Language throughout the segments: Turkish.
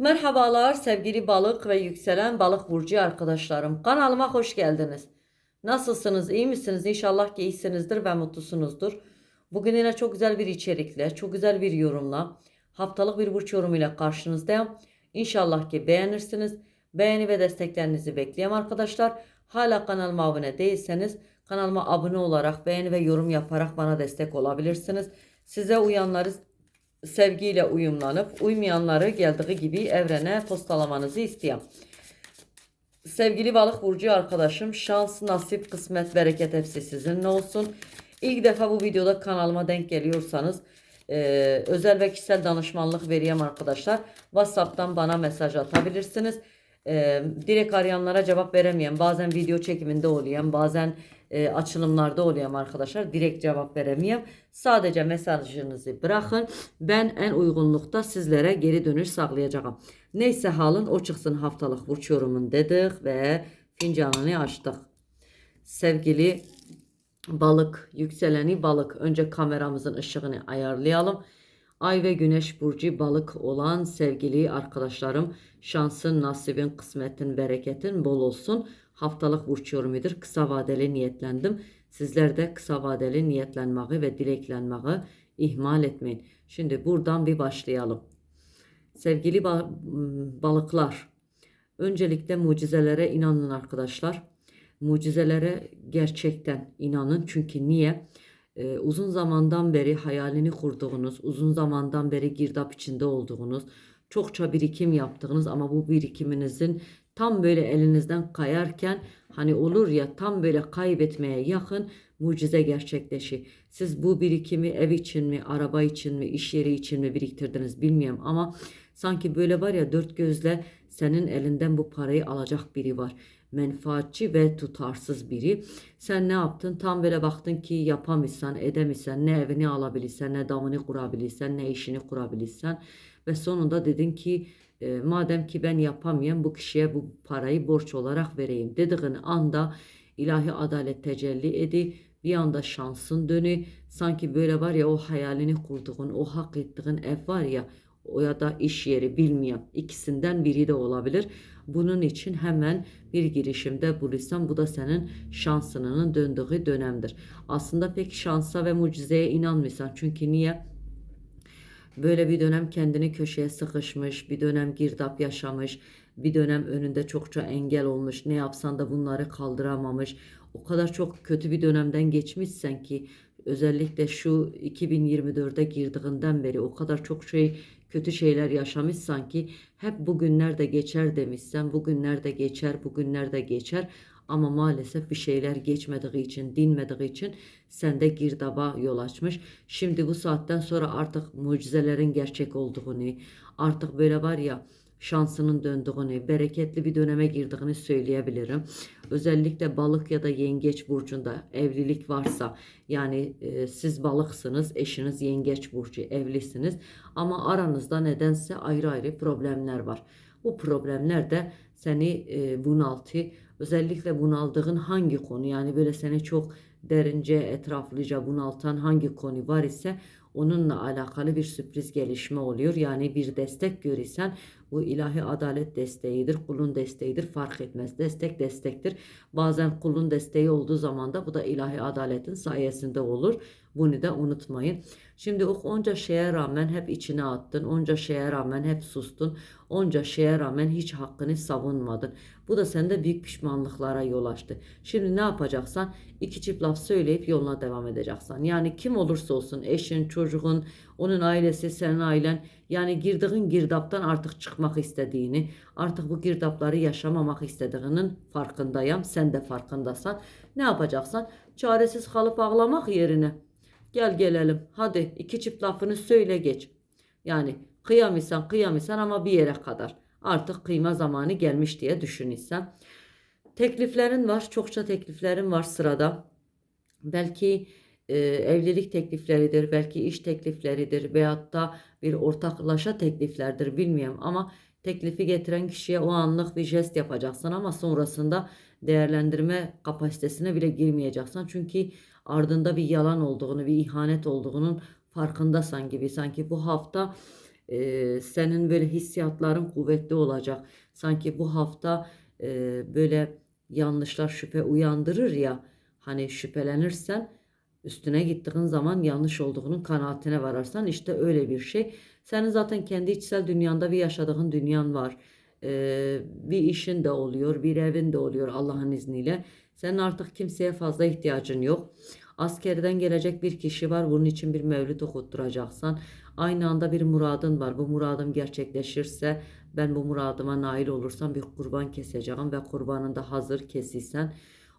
Merhabalar sevgili balık ve yükselen balık burcu arkadaşlarım. Kanalıma hoş geldiniz. Nasılsınız? iyi misiniz? İnşallah ki iyisinizdir ve mutlusunuzdur. Bugün yine çok güzel bir içerikle, çok güzel bir yorumla, haftalık bir burç yorumuyla karşınızdayım. İnşallah ki beğenirsiniz. Beğeni ve desteklerinizi bekliyorum arkadaşlar. Hala kanalıma abone değilseniz kanalıma abone olarak beğeni ve yorum yaparak bana destek olabilirsiniz. Size uyanları sevgiyle uyumlanıp uymayanları geldiği gibi evrene postalamanızı istiyorum. Sevgili balık burcu arkadaşım şans, nasip, kısmet, bereket hepsi sizinle olsun. İlk defa bu videoda kanalıma denk geliyorsanız e, özel ve kişisel danışmanlık vereyim arkadaşlar. Whatsapp'tan bana mesaj atabilirsiniz. E, direkt arayanlara cevap veremiyorum. Bazen video çekiminde oluyorum. Bazen e, açılımlarda oluyorum arkadaşlar. Direkt cevap veremiyorum. Sadece mesajınızı bırakın. Ben en uygunlukta sizlere geri dönüş sağlayacağım. Neyse halın o çıksın haftalık burç yorumun dedik ve fincanını açtık. Sevgili balık, yükseleni balık. Önce kameramızın ışığını ayarlayalım. Ay ve güneş burcu balık olan sevgili arkadaşlarım şansın, nasibin, kısmetin, bereketin bol olsun. Haftalık burç yorumudur. Kısa vadeli niyetlendim. Sizler de kısa vadeli niyetlenmeyi ve dileklenmeyi ihmal etmeyin. Şimdi buradan bir başlayalım. Sevgili ba- balıklar, öncelikle mucizelere inanın arkadaşlar. Mucizelere gerçekten inanın. Çünkü niye? Ee, uzun zamandan beri hayalini kurduğunuz, uzun zamandan beri girdap içinde olduğunuz, çokça birikim yaptığınız ama bu birikiminizin tam böyle elinizden kayarken hani olur ya tam böyle kaybetmeye yakın mucize gerçekleşi. Siz bu birikimi ev için mi, araba için mi, iş yeri için mi biriktirdiniz bilmiyorum ama sanki böyle var ya dört gözle senin elinden bu parayı alacak biri var menfaatçi ve tutarsız biri. Sen ne yaptın? Tam böyle baktın ki yapamıyorsan, edemiyorsan, ne evini alabilirsen, ne damını kurabilirsen, ne işini kurabilirsen ve sonunda dedin ki e, madem ki ben yapamıyorum bu kişiye bu parayı borç olarak vereyim dediğin anda ilahi adalet tecelli edi. Bir anda şansın dönü sanki böyle var ya o hayalini kurduğun, o hak ettiğin ev var ya o ya da iş yeri bilmiyorum. ikisinden biri de olabilir. Bunun için hemen bir girişimde bulursan bu da senin şansının döndüğü dönemdir. Aslında pek şansa ve mucizeye inanmıyorsan. Çünkü niye? Böyle bir dönem kendini köşeye sıkışmış, bir dönem girdap yaşamış, bir dönem önünde çokça engel olmuş, ne yapsan da bunları kaldıramamış. O kadar çok kötü bir dönemden geçmişsen ki özellikle şu 2024'e girdiğinden beri o kadar çok şey kötü şeyler yaşamışsan ki hep bugünler de geçer demişsen bugünler de geçer bugünler de geçer ama maalesef bir şeyler geçmediği için dinmediği için sende girdaba yol açmış. Şimdi bu saatten sonra artık mucizelerin gerçek olduğunu artık böyle var ya şansının döndüğünü, bereketli bir döneme girdiğini söyleyebilirim. Özellikle balık ya da yengeç burcunda evlilik varsa yani e, siz balıksınız, eşiniz yengeç burcu, evlisiniz ama aranızda nedense ayrı ayrı problemler var. Bu problemler de seni e, bunaltı. Özellikle bunaldığın hangi konu yani böyle seni çok derince etraflıca bunaltan hangi konu var ise onunla alakalı bir sürpriz gelişme oluyor. Yani bir destek görürsen bu ilahi adalet desteğidir, kulun desteğidir fark etmez. Destek destektir. Bazen kulun desteği olduğu zaman da bu da ilahi adaletin sayesinde olur. Bunu da unutmayın. Şimdi o onca şeye rağmen hep içine attın. Onca şeye rağmen hep sustun. Onca şeye rağmen hiç hakkını savunmadın. Bu da sende büyük pişmanlıklara yol açtı. Şimdi ne yapacaksan iki çift laf söyleyip yoluna devam edeceksin. Yani kim olursa olsun eşin, çocuğun, onun ailesi, senin ailen yani girdiğin girdaptan artık çıkmak istediğini, artık bu girdapları yaşamamak istediğinin farkındayım. Sen de farkındasan. Ne yapacaksan çaresiz kalıp ağlamak yerine gel gelelim. Hadi iki çift lafını söyle geç. Yani kıyamıyorsan kıyamıyorsan ama bir yere kadar. Artık kıyma zamanı gelmiş diye düşünürsen. Tekliflerin var. Çokça tekliflerin var sırada. Belki e, evlilik teklifleridir, belki iş teklifleridir veyahut da bir ortaklaşa tekliflerdir bilmiyorum ama teklifi getiren kişiye o anlık bir jest yapacaksın ama sonrasında değerlendirme kapasitesine bile girmeyeceksin. Çünkü ardında bir yalan olduğunu, bir ihanet olduğunun farkındasan gibi. Sanki bu hafta e, senin böyle hissiyatların kuvvetli olacak. Sanki bu hafta e, böyle yanlışlar şüphe uyandırır ya. Hani şüphelenirsen üstüne gittiğin zaman yanlış olduğunun kanaatine vararsan işte öyle bir şey. Senin zaten kendi içsel dünyanda bir yaşadığın dünyan var. Ee, bir işin de oluyor, bir evin de oluyor Allah'ın izniyle. Senin artık kimseye fazla ihtiyacın yok. Askerden gelecek bir kişi var. Bunun için bir mevlüt okutturacaksın. Aynı anda bir muradın var. Bu muradım gerçekleşirse ben bu muradıma nail olursam bir kurban keseceğim ve kurbanın da hazır kesilsen.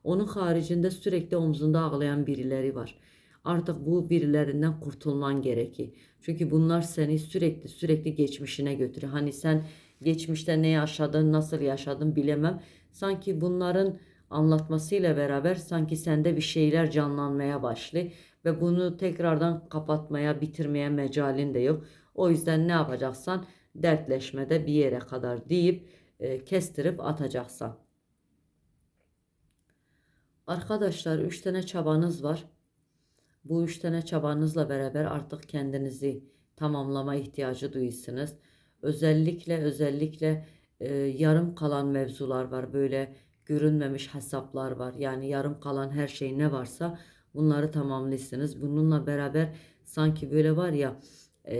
Onun haricinde sürekli omzunda ağlayan birileri var. Artık bu birilerinden kurtulman gerekir. Çünkü bunlar seni sürekli sürekli geçmişine götürüyor. Hani sen geçmişte ne yaşadın, nasıl yaşadın bilemem. Sanki bunların anlatmasıyla beraber sanki sende bir şeyler canlanmaya başlıyor ve bunu tekrardan kapatmaya, bitirmeye mecalin de yok. O yüzden ne yapacaksan dertleşmede bir yere kadar deyip e, kestirip atacaksan. Arkadaşlar 3 tane çabanız var. Bu üç tane çabanızla beraber artık kendinizi tamamlama ihtiyacı duyuyorsunuz. Özellikle özellikle e, yarım kalan mevzular var. Böyle görünmemiş hesaplar var. Yani yarım kalan her şey ne varsa bunları tamamlıyorsunuz. Bununla beraber sanki böyle var ya e,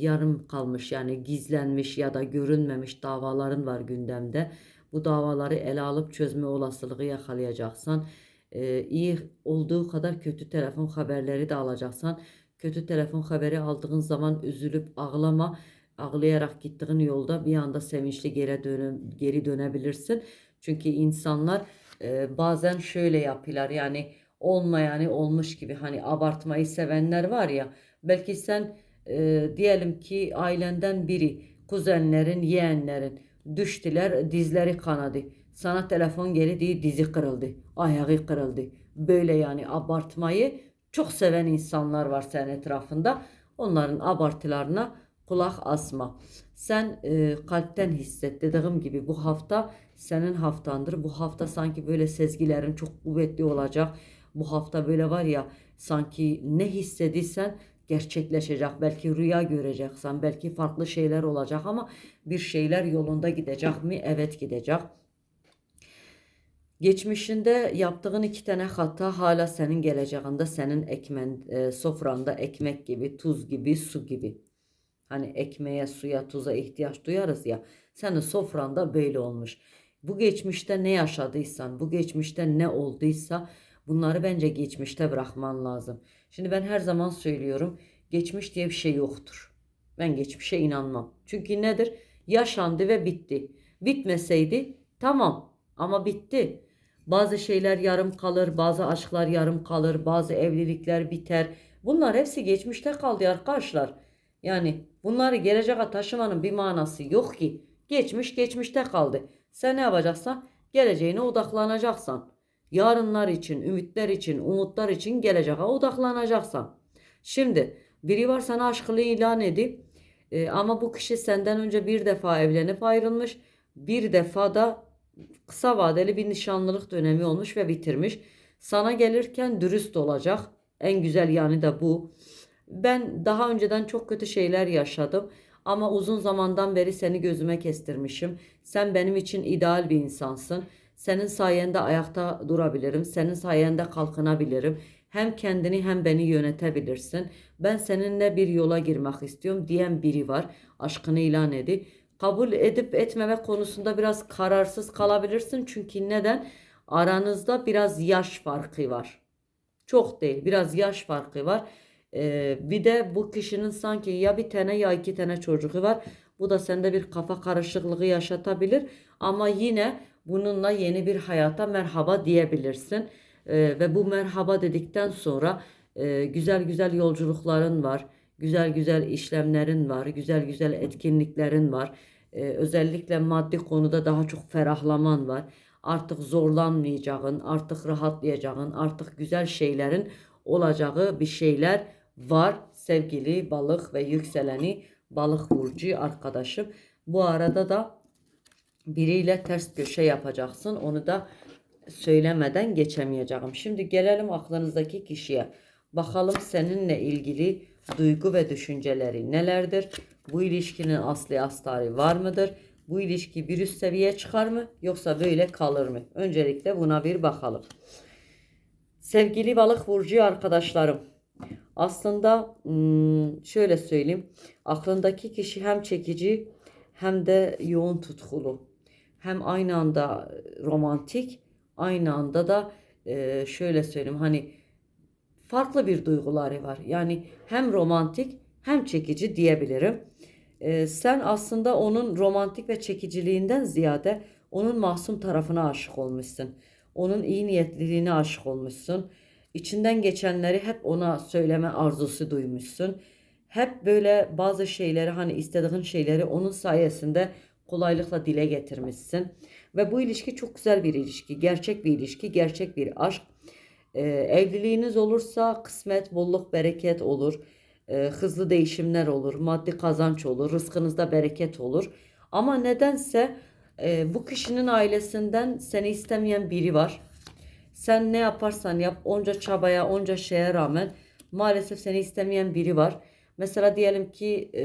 yarım kalmış yani gizlenmiş ya da görünmemiş davaların var gündemde. Bu davaları ele alıp çözme olasılığı yakalayacaksan e, iyi olduğu kadar kötü telefon haberleri de alacaksan kötü telefon haberi aldığın zaman üzülüp ağlama ağlayarak gittiğin yolda bir anda sevinçli geri, döne, geri dönebilirsin. Çünkü insanlar e, bazen şöyle yapıyorlar yani olmayanı olmuş gibi hani abartmayı sevenler var ya belki sen e, diyelim ki ailenden biri kuzenlerin yeğenlerin düştüler dizleri kanadı sana telefon geldi dizi kırıldı ayağı kırıldı böyle yani abartmayı çok seven insanlar var senin etrafında onların abartılarına kulak asma. Sen e, kalpten hisset dediğim gibi bu hafta senin haftandır. Bu hafta sanki böyle sezgilerin çok kuvvetli olacak. Bu hafta böyle var ya sanki ne hissediysen gerçekleşecek. Belki rüya göreceksen, belki farklı şeyler olacak ama bir şeyler yolunda gidecek mi? Evet gidecek. Geçmişinde yaptığın iki tane hata hala senin geleceğinde senin ekmen, e, sofranda ekmek gibi, tuz gibi, su gibi. Hani ekmeğe, suya, tuza ihtiyaç duyarız ya. Senin sofranda böyle olmuş. Bu geçmişte ne yaşadıysan, bu geçmişte ne olduysa bunları bence geçmişte bırakman lazım. Şimdi ben her zaman söylüyorum. Geçmiş diye bir şey yoktur. Ben geçmişe inanmam. Çünkü nedir? Yaşandı ve bitti. Bitmeseydi tamam ama bitti. Bazı şeyler yarım kalır, bazı aşklar yarım kalır, bazı evlilikler biter. Bunlar hepsi geçmişte kaldı arkadaşlar. Yani bunları geleceğe taşımanın bir manası yok ki. Geçmiş geçmişte kaldı. Sen ne yapacaksan geleceğine odaklanacaksan. Yarınlar için, ümitler için, umutlar için geleceğe odaklanacaksan. Şimdi biri var sana aşkını ilan edip e, ama bu kişi senden önce bir defa evlenip ayrılmış. Bir defa da kısa vadeli bir nişanlılık dönemi olmuş ve bitirmiş. Sana gelirken dürüst olacak. En güzel yani da bu. Ben daha önceden çok kötü şeyler yaşadım ama uzun zamandan beri seni gözüme kestirmişim. Sen benim için ideal bir insansın. Senin sayende ayakta durabilirim. Senin sayende kalkınabilirim. Hem kendini hem beni yönetebilirsin. Ben seninle bir yola girmek istiyorum diyen biri var. Aşkını ilan edi. Kabul edip etmeme konusunda biraz kararsız kalabilirsin. Çünkü neden? Aranızda biraz yaş farkı var. Çok değil, biraz yaş farkı var. Ee, bir de bu kişinin sanki ya bir tane ya iki tane çocuğu var. Bu da sende bir kafa karışıklığı yaşatabilir. Ama yine bununla yeni bir hayata merhaba diyebilirsin. Ee, ve bu merhaba dedikten sonra e, güzel güzel yolculukların var. Güzel güzel işlemlerin var. Güzel güzel etkinliklerin var. Ee, özellikle maddi konuda daha çok ferahlaman var. Artık zorlanmayacağın, artık rahatlayacağın, artık güzel şeylerin olacağı bir şeyler var sevgili balık ve yükseleni balık burcu arkadaşım. Bu arada da biriyle ters köşe yapacaksın. Onu da söylemeden geçemeyeceğim. Şimdi gelelim aklınızdaki kişiye. Bakalım seninle ilgili duygu ve düşünceleri nelerdir? Bu ilişkinin asli astarı var mıdır? Bu ilişki bir üst seviyeye çıkar mı yoksa böyle kalır mı? Öncelikle buna bir bakalım. Sevgili balık burcu arkadaşlarım. Aslında hmm, şöyle söyleyeyim. Aklındaki kişi hem çekici hem de yoğun tutkulu. Hem aynı anda romantik, aynı anda da e, şöyle söyleyeyim hani farklı bir duyguları var. Yani hem romantik hem çekici diyebilirim. E, sen aslında onun romantik ve çekiciliğinden ziyade onun masum tarafına aşık olmuşsun. Onun iyi niyetliliğine aşık olmuşsun. İçinden geçenleri hep ona söyleme arzusu duymuşsun. Hep böyle bazı şeyleri hani istediğin şeyleri onun sayesinde kolaylıkla dile getirmişsin. Ve bu ilişki çok güzel bir ilişki. Gerçek bir ilişki, gerçek bir aşk. Ee, evliliğiniz olursa kısmet, bolluk, bereket olur. Ee, hızlı değişimler olur. Maddi kazanç olur. Rızkınızda bereket olur. Ama nedense e, bu kişinin ailesinden seni istemeyen biri var. Sen ne yaparsan yap onca çabaya onca şeye rağmen maalesef seni istemeyen biri var. Mesela diyelim ki e,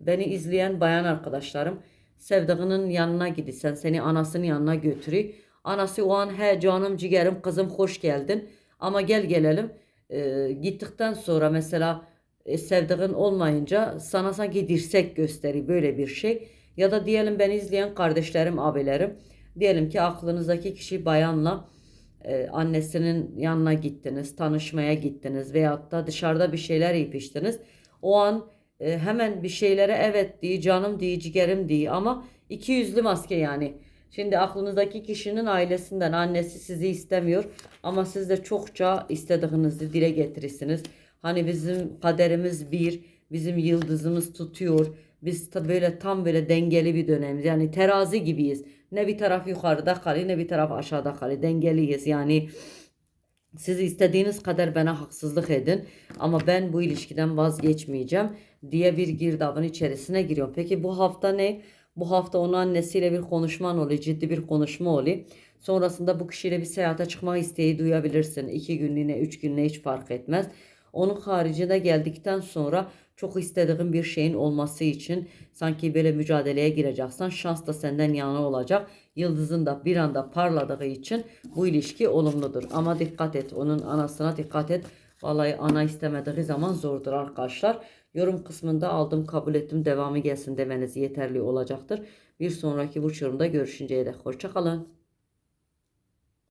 beni izleyen bayan arkadaşlarım sevdiğinin yanına gidisen seni anasının yanına götürüyor. Anası o an he canım ciğerim kızım hoş geldin ama gel gelelim e, gittikten sonra mesela e, sevdiğin olmayınca sana sanki dirsek gösteri böyle bir şey. Ya da diyelim beni izleyen kardeşlerim abilerim diyelim ki aklınızdaki kişi bayanla e, annesinin yanına gittiniz, tanışmaya gittiniz veyahut da dışarıda bir şeyler yiyip. O an e, hemen bir şeylere evet diye, canım diye, ciğerim diye ama iki yüzlü maske yani. Şimdi aklınızdaki kişinin ailesinden annesi sizi istemiyor ama siz de çokça istediğinizi dile getirirsiniz. Hani bizim kaderimiz bir, bizim yıldızımız tutuyor. Biz ta böyle tam böyle dengeli bir dönemiz. Yani terazi gibiyiz. Ne bir taraf yukarıda kalıyor ne bir taraf aşağıda kalıyor. Dengeliyiz. Yani siz istediğiniz kadar bana haksızlık edin ama ben bu ilişkiden vazgeçmeyeceğim diye bir girdabın içerisine giriyorum. Peki bu hafta ne? Bu hafta onun annesiyle bir konuşman oluyor, ciddi bir konuşma oluyor. Sonrasında bu kişiyle bir seyahate çıkma isteği duyabilirsin. İki günlüğüne, üç günlüğüne hiç fark etmez. Onun haricinde geldikten sonra çok istediğin bir şeyin olması için sanki böyle mücadeleye gireceksen şans da senden yana olacak. Yıldızın da bir anda parladığı için bu ilişki olumludur. Ama dikkat et onun anasına dikkat et. Vallahi ana istemediği zaman zordur arkadaşlar. Yorum kısmında aldım kabul ettim devamı gelsin demeniz yeterli olacaktır. Bir sonraki bu yorumda görüşünceye dek hoşçakalın.